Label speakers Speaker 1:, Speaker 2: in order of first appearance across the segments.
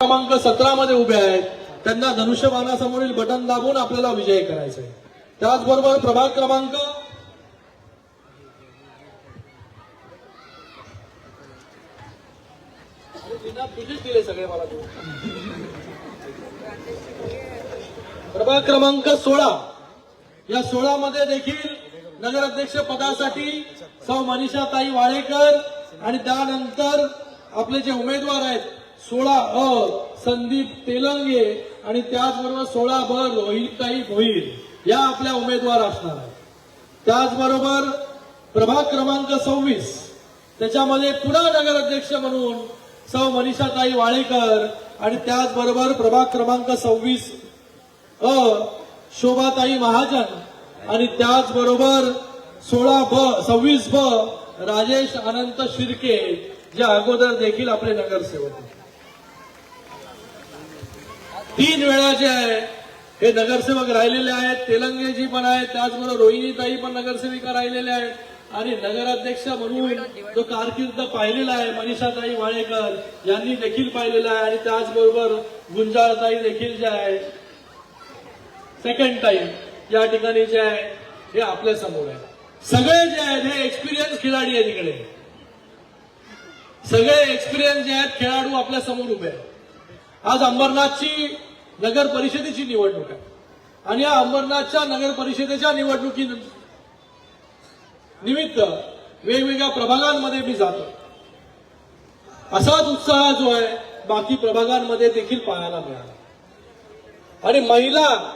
Speaker 1: क्रमांक सतरा मध्ये उभे आहेत. त्यांना धनुष्यबाणासमोरील बटन दाबून आपल्याला विजय करायचा आहे. त्याचबरोबर प्रभाग क्रमांक दिले सगळे मला प्रभाग क्रमांक सोळा. या सोळा मध्ये देखील नगराध्यक्ष पदासाठी सौ मनीषाताई वाळेकर आणि त्यानंतर आपले जे उमेदवार आहेत सोळा अ संदीप तेलंगे आणि त्याचबरोबर सोळा ब रोहिताई भोईर या आपल्या उमेदवार असणार आहेत. त्याचबरोबर प्रभाग क्रमांक सव्वीस त्याच्यामध्ये पुन्हा नगराध्यक्ष म्हणून सौ मनीषाताई वाळेकर आणि त्याचबरोबर प्रभाग क्रमांक सव्वीस अ शोभाताई महाजन आणि त्याचबरोबर सोळा ब सव्वीस ब राजेश अनंत शिर्के जे अगोदर देखील आपले नगरसेवक तीन वेळा जे आहे हे नगरसेवक राहिलेले आहेत तेलंगेजी पण आहेत त्याचबरोबर रोहिणीताई पण नगरसेविका राहिलेल्या आहेत. आणि नगराध्यक्ष म्हणून जो कारकीर्द पाहिलेला आहे मनीषाताई वाळेकर यांनी देखील पाहिलेला आहे. आणि त्याचबरोबर गुंजाळताई देखील जे आहे सेकंड टाइम या ठिकाणी जे आहे हे आपल्यासमोर आहे. सगळे जे आहेत हे एक्सपिरियन्स खिलाडी आहेत इकडे. सगळे एक्सपिरियन्स जे आहेत खेळाडू आपल्यासमोर उभे आहेत. आज अंबरनाथची नगर परिषदेची निवडणूक आहे. आणि या अंबरनाथच्या नगर परिषदेच्या निवडणुकी निमित्त वेगवेगळ्या प्रभागांमध्ये मी जातो. असाच उत्साह जो आहे बाकी प्रभागांमध्ये देखील पाहायला मिळाला. आणि महिला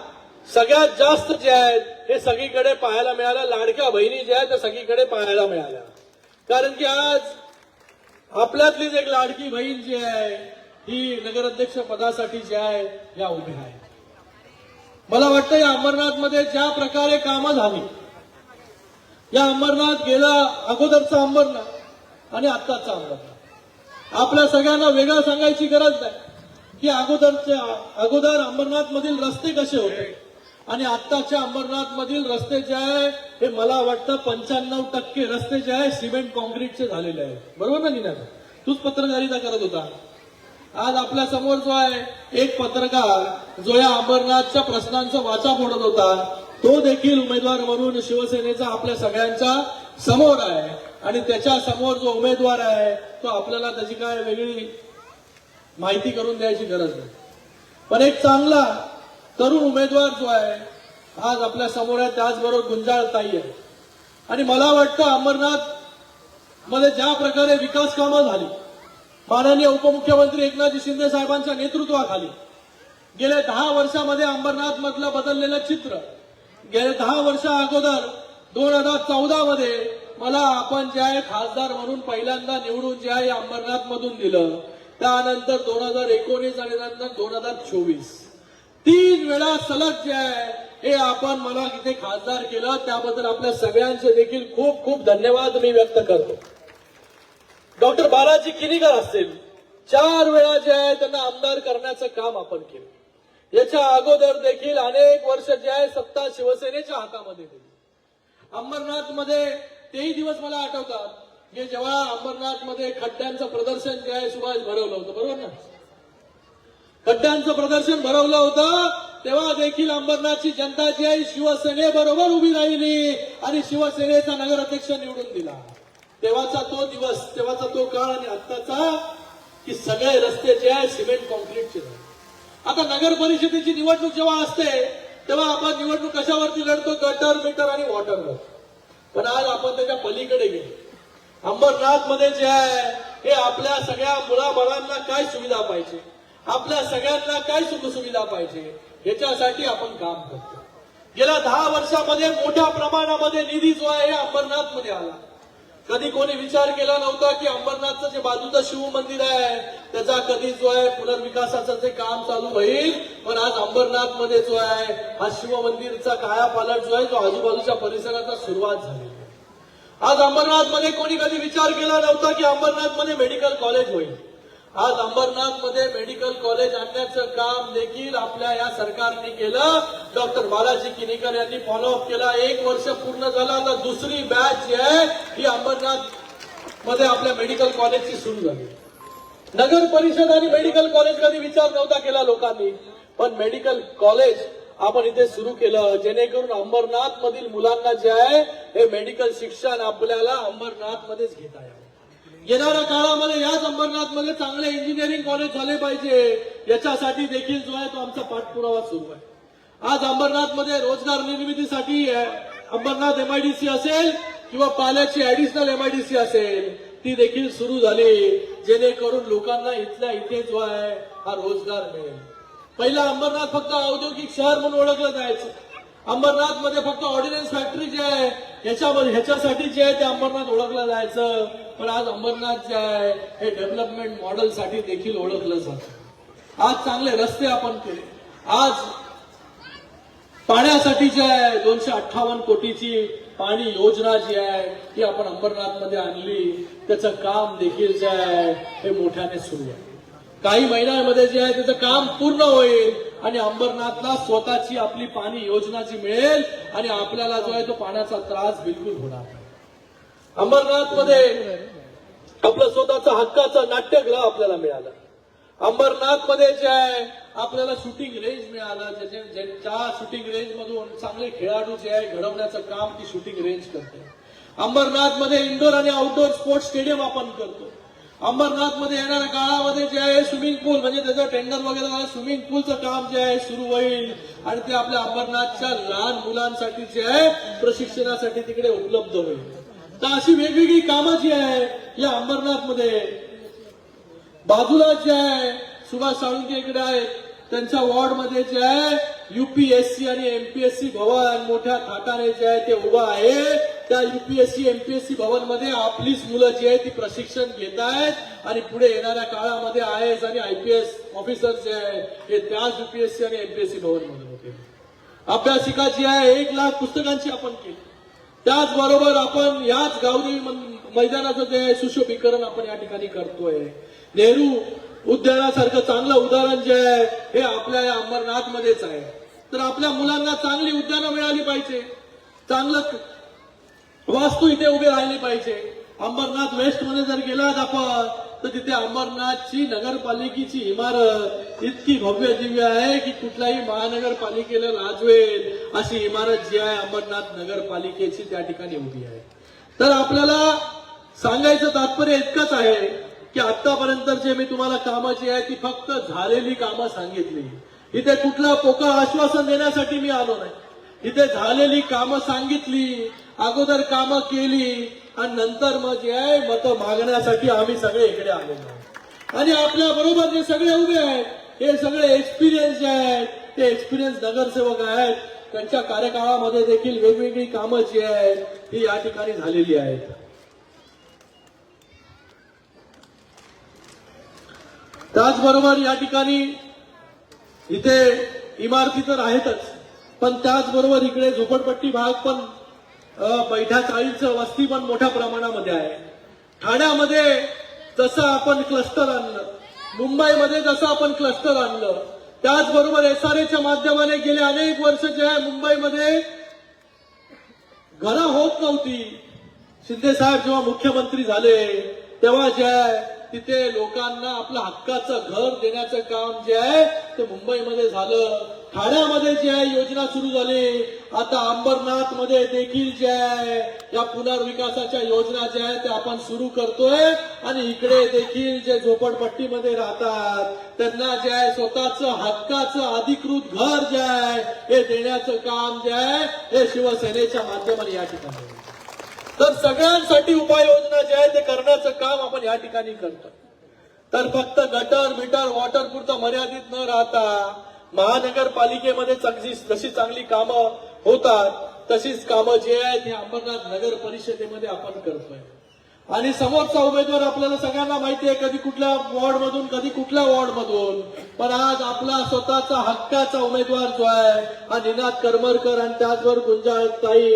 Speaker 1: सगळ्यात जास्त जे आहेत हे सगळीकडे पाहायला मिळाल्या. लाडक्या बहिणी ज्या आहेत त्या सगळीकडे पाहायला मिळाल्या. कारण की आज आपल्यातलीच एक लाडकी बहीण जी आहे ही नगराध्यक्ष पदासाठी जे आहे या उभ्या आहे मला वाटतं या अंबरनाथमध्ये ज्या प्रकारे कामं झाली या अंबरनाथ गेला अगोदरचा अंबरनाथ आणि आत्ताचा अंबरनाथ. आपल्या सगळ्यांना वेगळं सांगायची गरज नाही की अगोदरच्या अगोदर अंबरनाथ मधील रस्ते कसे होते आणि आत्ताच्या अंबरनाथ मधील रस्ते जे आहे हे मला वाटतं पंच्याण्णव टक्के रस्ते जे आहे सिमेंट कॉन्क्रीटचे झालेले आहेत. बरोबर ना निना? तूच पत्रकारिता करत होता. आज आपल्यासमोर जो आहे एक पत्रकार जो या अंबरनाथच्या प्रश्नांचा वाचा फोडत होता तो देखील उमेदवार म्हणून शिवसेनेचा आपल्या सगळ्यांच्या समोर आहे. आणि त्याच्यासमोर जो उमेदवार आहे तो आपल्याला त्याची काय वेगळी माहिती करून द्यायची गरज नाही. पण एक चांगला तरुण उमेदवार जो आहे आज आपल्यासमोर आहे त्याचबरोबर गुंजाळ ताई आहे. आणि मला वाटतं अमरनाथमध्ये ज्या प्रकारे विकास कामं झाली माननीय उपमुख्यमंत्री एकनाथजी शिंदे साहेबांच्या नेतृत्वाखाली गेल्या दहा वर्षामध्ये अंबरनाथ मधलं बदललेलं चित्र गेल्या दहा वर्षा अगोदर दोन हजार चौदा मध्ये मला आपण जे आहे खासदार म्हणून पहिल्यांदा निवडून जे आहे अंबरनाथ मधून दिलं त्यानंतर दोन हजार एकोणीस आणि नंतर दोन हजार चोवीस. तीन वेळा सलग जे आहे हे आपण मला इथे खासदार केलं त्याबद्दल आपल्या सगळ्यांचे देखील खूप खूप धन्यवाद मी व्यक्त करतो. डॉक्टर बालाजी किनीकर असतील. चार वेळा जे आहे त्यांना आमदार करण्याचं काम आपण केलं. याच्या अगोदर देखील अनेक वर्ष जे आहे सत्ता शिवसेनेच्या हातामध्ये दिली. अंबरनाथमध्ये तेही दिवस मला आठवतात. की जेव्हा अंबरनाथमध्ये खड्ड्यांचं प्रदर्शन जे आहे सुभाष भरवलं होतं बरोबर ना? खड्ड्यांचं प्रदर्शन भरवलं होतं तेव्हा देखील अंबरनाथची जनता जी आहे शिवसेनेबरोबर उभी राहिली आणि शिवसेनेचा नगराध्यक्ष निवडून दिला. तेव्हाचा तो दिवस तेव्हाचा तो काळ आणि आत्ताचा की सगळे रस्ते जे आहे सिमेंट कॉन्क्रीटचे आता नगर परिषदेची निवडणूक जेव्हा असते तेव्हा आपण निवडणूक कशावरती लढतो? गटर मीटर आणि वॉटरवर. पण आज आपण त्याच्या पलीकडे गेलो. अंबरनाथमध्ये जे आहे हे आपल्या सगळ्या मुलाबाळांना काय सुविधा पाहिजे? आपल्या सगळ्यांना काय सुखसुविधा पाहिजे? याच्यासाठी आपण काम करतो. गेल्या दहा वर्षामध्ये मोठ्या प्रमाणामध्ये निधी जो आहे अंबरनाथमध्ये आला. कधी कोणी विचार केला नव्हता की अंबरनाथचं जे बाजूचं शिव मंदिर आहे त्याचा कधी जो आहे पुनर्विकासाचं जे काम चालू होईल पण आज अंबरनाथमध्ये जो आहे हा शिव मंदिरचा कायापालट जो आहे तो आजूबाजूच्या परिसराचा सुरुवात झाली. आज अंबरनाथमध्ये कोणी कधी विचार केला नव्हता की अंबरनाथमध्ये मेडिकल कॉलेज होईल? आज अंबरनाथमध्ये मेडिकल कॉलेज आणण्याचं काम देखील आपल्या या सरकारने केलं. डॉक्टर बालाजी किनीकर यांनी फॉलोअप केला. एक वर्ष पूर्ण झालं. आता दुसरी बॅच जी आहे. ही अंबरनाथमध्ये आपल्या मेडिकल कॉलेजची सुरू झाली. नगर परिषद आणि मेडिकल कॉलेज कधी विचार नव्हता केला लोकांनी. पण मेडिकल कॉलेज आपण इथे सुरू केलं. जेणेकरून अंबरनाथ मधील मुलांना जे आहे हे मेडिकल शिक्षण आपल्याला अंबरनाथ मध्येच घेता यावं. येणाऱ्या काळामध्ये याच अंबरनाथमध्ये चांगले इंजिनिअरिंग कॉलेज झाले पाहिजे. याच्यासाठी देखील जो आहे तो आमचा पाठपुरावा सुरू आहे. आज अंबरनाथमध्ये रोजगार निर्मितीसाठी अंबरनाथ एमआयडीसी असेल किंवा पाल्याची ऍडिशनल एमआयडीसी असेल ती देखील सुरू झाली. जेणेकरून लोकांना इथल्या इथे जो आहे हा रोजगार मिळेल. पहिला अंबरनाथ फक्त औद्योगिक शहर म्हणून ओळखलं जायचं. अंबरनाथमध्ये फक्त ऑर्डिनन्स फॅक्टरी जे आहे ह्याच्यामध्ये ह्याच्यासाठी जे आहे ते अंबरनाथ ओळखलं जायचं. पण आज अंबरनाथ जे आहे हे डेव्हलपमेंट मॉडेल साठी देखील ओळखलं जात. आज चांगले रस्ते आपण केले. आज पाण्यासाठी जे आहे दोनशे अठ्ठावन्न कोटीची पाणी योजना जी आहे ती आपण अंबरनाथमध्ये आणली. त्याचं काम देखील जे आहे हे मोठ्याने सुरू आहे. काही महिन्यांमध्ये जे आहे त्याचं काम पूर्ण होईल आणि अंबरनाथला स्वतःची आपली पाणी योजना जी मिळेल आणि आपल्याला जो आहे तो पाण्याचा त्रास बिलकुल होणार नाही. अंबरनाथमध्ये आपलं स्वतःचं हक्काचं नाट्यगृह आपल्याला मिळालं. अंबरनाथमध्ये जे आहे आपल्याला शूटिंग रेंज मिळालं. ज्याच्या ज्यांच्या शूटिंग रेंज मधून चांगले खेळाडू जे आहे घडवण्याचं काम ती शूटिंग रेंज करते. अंबरनाथमध्ये इंडोर आणि आउटडोर स्पोर्ट्स स्टेडियम आपण करतो. अंबरनाथमध्ये येणाऱ्या काळामध्ये जे आहे स्विमिंग पूल म्हणजे त्याचं टेंडर वगैरे स्विमिंग पूलचं काम जे आहे सुरू होईल. आणि ते आपल्या अंबरनाथच्या लहान मुलांसाठी जे आहे प्रशिक्षणासाठी तिकडे उपलब्ध होईल. तर अशी वेगवेगळी कामं जी आहे या अंबरनाथमध्ये बाजूला जे आहे सुभाष साळुंके इकडे आहेत. त्यांच्या वॉर्डमध्ये जे आहे युपीएससी आणि एमपीएससी भवन मोठ्या थाटाने जे आहे ते उभं आहे. त्या युपीएससी एमपीएससी भवनमध्ये आपलीच मुलं जी आहे ती प्रशिक्षण घेत आहेत आणि पुढे येणाऱ्या काळामध्ये आय एस आणि आयपीएस ऑफिसर जे आहे हे त्याच युपीएससी आणि एमपीएससी भवनमध्ये होते अभ्यासिका जी आहे एक लाख पुस्तकांची आपण केली. त्याचबरोबर आपण याच गावरी मैदानाचं जे सुशोभीकरण आपण या ठिकाणी करतोय. नेहरू उद्यानासारखं चांगलं उदाहरण जे आहे हे आपल्या या अंबरनाथ मध्येच आहे. तर आपल्या मुलांना चांगली उद्यानं मिळाली पाहिजे. चांगलं वास्तू इथे उभी राहिली पाहिजे. अंबरनाथ वेस्टमध्ये जर गेलात आपण तर तिथे अंबरनाथची नगरपालिकेची इमारत इतकी भव्य दिव्य आहे की कुठल्याही महानगरपालिकेला लाजवेल अशी इमारत जी आहे अंबरनाथ नगरपालिकेची त्या ठिकाणी उभी आहे. तर आपल्याला सांगायचं तात्पर्य इतकंच आहे की आतापर्यंत जे मी तुम्हाला कामं जी आहे ती फक्त झालेली कामं सांगितली. इथे कुठला पोकळ आश्वासन देण्यासाठी मी आलो नाही. इथे झालेली कामं सांगितली अगोदर कामं केली आणि नंतर मग जे आहे मतं मागण्यासाठी आम्ही सगळे इकडे आलेलो आहोत. आणि आपल्या बरोबर जे सगळे उभे आहेत हे सगळे एक्सपिरियन्स जे आहेत ते एक्सपिरियन्स नगरसेवक आहेत. त्यांच्या कार्यकाळामध्ये देखील वेगवेगळी कामं जी आहेत ती या ठिकाणी झालेली आहेत. त्याचबरोबर या ठिकाणी इथे इमारती तर आहेतच पण त्याचबरोबर इकडे झोपडपट्टी भाग पण अ, बैठा चाळीचं वस्ती पण मोठ्या प्रमाणामध्ये आहे. ठाण्यामध्ये जसं आपण क्लस्टर आणलं मुंबईमध्ये जसं आपण क्लस्टर आणलं त्याचबरोबर एस आर एच्या माध्यमाने गेले अनेक वर्ष जे आहे मुंबईमध्ये घरं होत नव्हती. शिंदे साहेब जेव्हा मुख्यमंत्री झाले तेव्हा जे आहे तिथे लोकांना आपलं हक्काचं घर देण्याचं काम जे आहे ते मुंबईमध्ये झालं. ठाण्यामध्ये जे आहे योजना सुरू झाली. आता अंबरनाथमध्ये देखील जे आहे या पुनर्विकासाच्या योजना ज्या आहेत त्या आपण सुरू करतोय. आणि इकडे देखील जे झोपडपट्टीमध्ये राहतात त्यांना जे आहे स्वतःच हक्काचं अधिकृत घर जे आहे हे देण्याचं काम जे आहे हे शिवसेनेच्या माध्यमाने या ठिकाणी तर सगळ्यांसाठी उपाययोजना ज्या आहे ते करण्याचं काम आपण या ठिकाणी करतो. तर फक्त गटर मीटर वॉटर पुरतं मर्यादित न राहता महानगरपालिकेमध्ये चांगली जशी चांगली कामं होतात तशीच कामं जी आहेत ते अंबरनाथ नगर परिषदेमध्ये आपण करतोय. आणि समोरचा उमेदवार आपल्याला सगळ्यांना माहिती आहे कधी कुठल्या वॉर्ड मधून कधी कुठल्या वॉर्ड मधून पण आज आपला स्वतःचा हक्काचा उमेदवार जो आहे हा निनाद करमरकर आणि त्याचबरोबर गुंजाळताई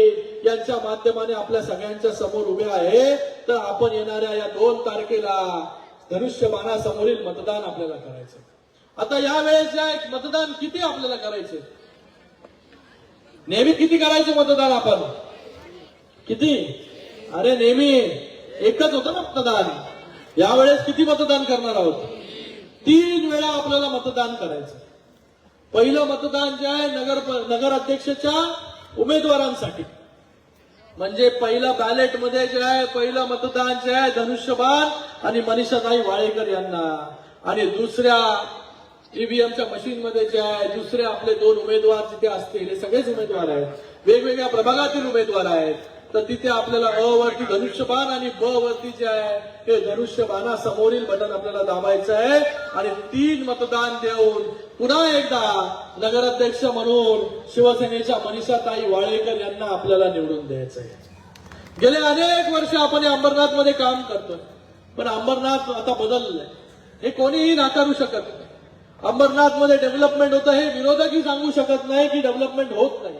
Speaker 1: यांच्या माध्यमाने आपल्या सगळ्यांच्या समोर उभे आहे. तर आपण येणाऱ्या या दोन तारखेला धनुष्यबाणासमोरील मतदान आपल्याला करायचं आता या एक जे आहे मतदान किती आपल्याला करायचे नेहमी किती करायचे मतदान आपण? किती? अरे नेहमी एकच होतं ना मतदान. यावेळेस किती मतदान करणार आहोत? तीन वेळा आपल्याला मतदान करायचं पहिलं मतदान जे आहे नगर नगर अध्यक्षच्या उमेदवारांसाठी. म्हणजे पहिलं बॅलेटमध्ये जे आहे पहिलं मतदान जे आहे धनुष्यबाण आणि मनीषाताई वाळेकर यांना. आणि दुसऱ्या ईव्हीएमच्या मशीन मध्ये जे आहे दुसरे आपले दोन उमेदवार जिथे असतील हे सगळेच उमेदवार आहेत. वेगवेगळ्या प्रभागातील उमेदवार आहेत. तर तिथे आपल्याला अ वरती धनुष्यबाण आणि ब वरती जे आहे हे धनुष्यबाणा समोरील बटन आपल्याला दाबायचं आहे. आणि तीन मतदान देऊन पुन्हा एकदा नगराध्यक्ष म्हणून शिवसेनेच्या मनीषाताई वाळेकर यांना आपल्याला निवडून द्यायचं आहे. गेले अनेक वर्ष आपण या अंबरनाथमध्ये काम करतोय. पण अंबरनाथ आता बदललंय. हे कोणीही नाकारू शकत नाही. अंबरनाथमध्ये डेव्हलपमेंट होतं हे विरोधकही सांगू शकत नाही की डेव्हलपमेंट होत नाही.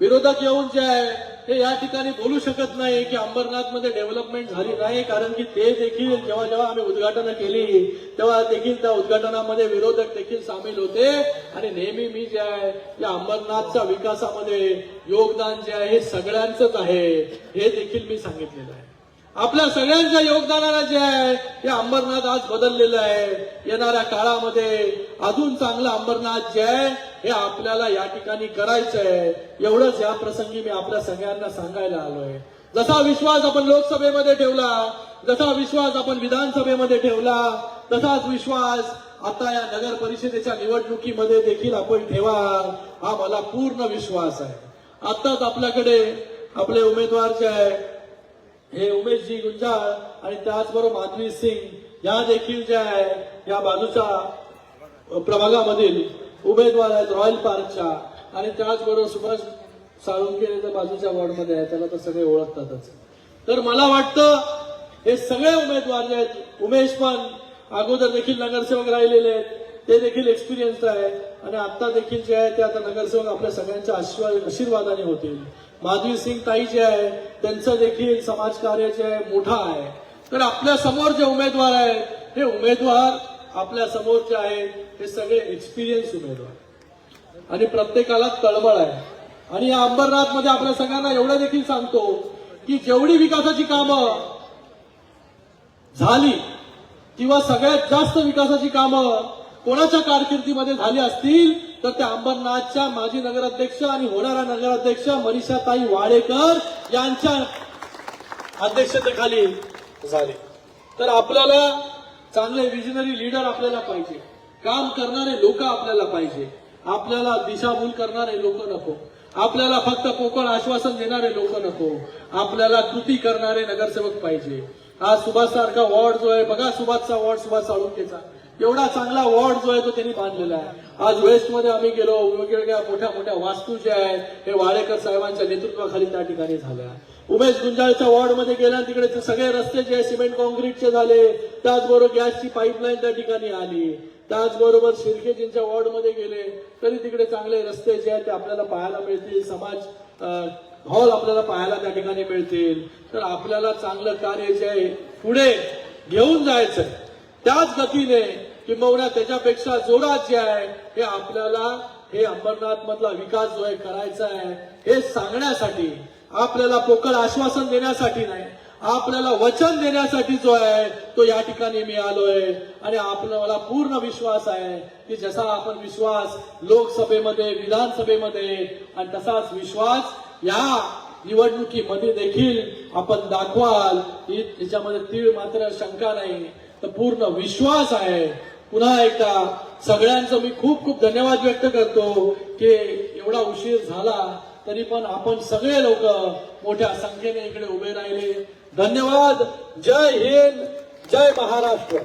Speaker 1: विरोधक येऊन जे आहे हे या ठिकाणी बोलू शकत नाही की अंबरनाथमध्ये डेव्हलपमेंट झाली नाही कारण की ते देखील जेव्हा जेव्हा आम्ही उद्घाटन केली तेव्हा देखील त्या उद्घाटनामध्ये विरोधक देखील सामील होते. आणि नेहमी मी जे आहे या अंबरनाथच्या विकासामध्ये योगदान जे आहे हे सगळ्यांचंच आहे. हे देखील मी सांगितलेलं आहे. आपल्या सगळ्यांच्या योगदानाला जे आहे हे अंबरनाथ आज बदललेलं आहे. येणाऱ्या काळामध्ये अजून चांगलं अंबरनाथ जे आहे हे आपल्याला या ठिकाणी करायचं आहे एवढंच या प्रसंगी मी आपल्या सगळ्यांना सांगायला आलोय. जसा विश्वास आपण लोकसभेमध्ये ठेवला जसा विश्वास आपण विधानसभेमध्ये ठेवला तसाच विश्वास आता या नगर परिषदेच्या निवडणुकीमध्ये देखील आपण ठेवा हा मला पूर्ण विश्वास आहे. आताच आपल्याकडे आपले उमेदवार जे आहे हे उमेशजी गुंजाळ आणि त्याचबरोबर माधवी सिंग या देखील ज्या आहे या बाजूच्या प्रभागामधील उमेदवार आहेत रॉयल पार्कच्या आणि त्याचबरोबर सुभाष साळुंके जर बाजूच्या वॉर्डमध्ये आहे त्याला तर सगळे ओळखतातच. तर मला वाटतं हे सगळे उमेदवार जे आहेत उमेश पण अगोदर देखील नगरसेवक राहिलेले आहेत. ते देखील एक्सपिरियन्स आहे. आणि आता देखील जे आहे ते आता नगरसेवक आपल्या सगळ्यांच्या आशीर्वाद आशीर्वादाने होतील. माधवी सिंग ताई जे आहे त्यांचं देखील समाजकार्य जे आहे मोठा आहे. तर आपल्यासमोर जे उमेदवार आहेत हे उमेदवार आपल्यासमोर जे आहेत हे सगळे एक्सपिरियन्स उमेदवार. आणि प्रत्येकाला तळमळ आहे. आणि या अंबरनाथमध्ये आपल्या सगळ्यांना एवढं देखील सांगतो की जेवढी विकासाची कामं झाली किंवा सगळ्यात जास्त विकासाची कामं कोणाच्या कारकिर्दीमध्ये झाली असतील तर त्या अंबरनाथच्या माजी नगराध्यक्ष आणि होणाऱ्या नगराध्यक्ष मनीषाताई वाडेकर यांच्या अध्यक्षतेखाली झाले. तर आपल्याला चांगले विजनरी लीडर आपल्याला पाहिजे. काम करणारे लोक आपल्याला पाहिजे. आपल्याला दिशाभूल करणारे लोक नको. आपल्याला फक्त पोकळ आश्वासन देणारे लोक नको. आपल्याला कृती करणारे नगरसेवक पाहिजे. हा सुभाष सारखा वॉर्ड जो आहे बघा सुभाषचा वॉर्ड सुभाष साळुंकेचा एवढा चांगला वॉर्ड जो आहे तो त्यांनी बांधलेला आहे. आज वेस्टमध्ये आम्ही गेलो वेगवेगळ्या मोठ्या मोठ्या वास्तू ज्या आहेत हे वाडेकर साहेबांच्या नेतृत्वाखाली त्या ठिकाणी झाल्या उमेश गुंजाळच्या वॉर्डमध्ये गेल्या तिकडे सगळे रस्ते जे सिमेंट कॉन्क्रीटचे झाले त्याचबरोबर गॅसची पाईपलाईन त्या ठिकाणी आली. त्याचबरोबर शिर्केजींच्या वॉर्डमध्ये गेले तरी तिकडे चांगले रस्ते जे आहेत ते आपल्याला पाहायला मिळतील. समाज हॉल आपल्याला पाहायला त्या ठिकाणी मिळतील. तर आपल्याला चांगलं कार्य जे आहे पुढे घेऊन जायचं त्याच गतीने किंबहुना त्याच्यापेक्षा जोरात जे आहे हे आपल्याला हे अंबरनाथ मधला विकास जो आहे करायचा आहे हे सांगण्यासाठी आपल्याला पोकळ आश्वासन देण्यासाठी नाही. आपल्याला वचन देण्यासाठी जो आहे तो या ठिकाणी मी आलोय. आणि आपला पूर्ण विश्वास आहे की जसा आपण विश्वास लोकसभेमध्ये विधानसभेमध्ये आणि तसाच विश्वास या निवडणुकीमध्ये देखील आपण दाखवाल. ही त्याच्यामध्ये तीळ मात्र शंका नाही. तर पूर्ण विश्वास आहे. पुन्हा एकदा सगळ्यांचं मी खूप खूप धन्यवाद व्यक्त करतो की एवढा उशीर झाला. तरी पण आपण सगळे लोक मोठ्या संख्येने इकडे उभे राहिले. धन्यवाद. जय हिंद. जय महाराष्ट्र.